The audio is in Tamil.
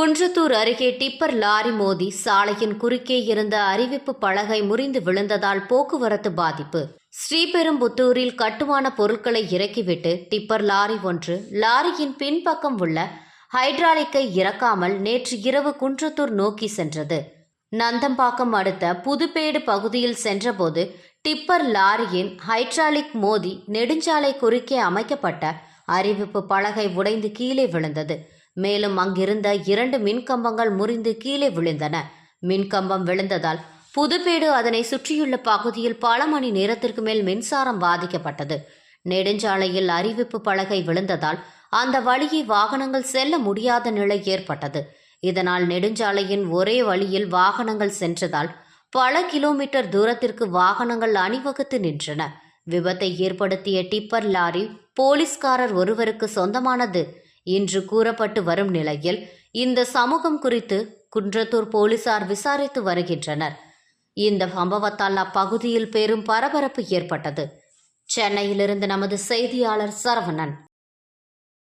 குன்றத்தூர் அருகே டிப்பர் லாரி மோதி சாலையின் குறுக்கே இருந்த அறிவிப்பு பலகை முறிந்து விழுந்ததால் போக்குவரத்து பாதிப்பு. ஸ்ரீபெரும்புத்தூரில் கட்டுமான பொருட்களை இறக்கிவிட்டு டிப்பர் லாரி ஒன்று லாரியின் பின்பக்கம் உள்ள ஹைட்ராலிக்கை இறக்காமல் நேற்று இரவு குன்றத்தூர் நோக்கி சென்றது. நந்தம்பாக்கம் அடுத்த புதுப்பேடு பகுதியில் சென்றபோது டிப்பர் லாரியின் ஹைட்ராலிக் மோதி நெடுஞ்சாலை குறுக்கே அமைக்கப்பட்ட அறிவிப்பு பலகை உடைந்து கீழே விழுந்தது. மேலும் அங்கிருந்த இரண்டு மின்கம்பங்கள் முறிந்து கீழே விழுந்தன. மின்கம்பம் விழுந்ததால் புதுப்பேடு அதனை சுற்றியுள்ள பகுதியில் பல மணி நேரத்திற்கு மேல் மின்சாரம் பாதிக்கப்பட்டது. நெடுஞ்சாலையில் அறிவிப்பு பலகை விழுந்ததால் அந்த வழியை வாகனங்கள் செல்ல முடியாத நிலை ஏற்பட்டது. இதனால் நெடுஞ்சாலையின் ஒரே வழியில் வாகனங்கள் சென்றதால் பல கிலோமீட்டர் தூரத்திற்கு வாகனங்கள் அணிவகுத்து நின்றன. விபத்தை ஏற்படுத்திய டிப்பர் லாரி போலீஸ்காரர் ஒருவருக்கு சொந்தமானது. இன்று கூறப்பட்டு வரும் நிலையில் இந்த சமூகம் குறித்து குன்றத்தூர் போலீசார் விசாரித்து வருகின்றனர். இந்த சம்பவத்தால் அப்பகுதியில் பெரும் பரபரப்பு ஏற்பட்டது. சென்னையிலிருந்து நமது செய்தியாளர் சரவணன்.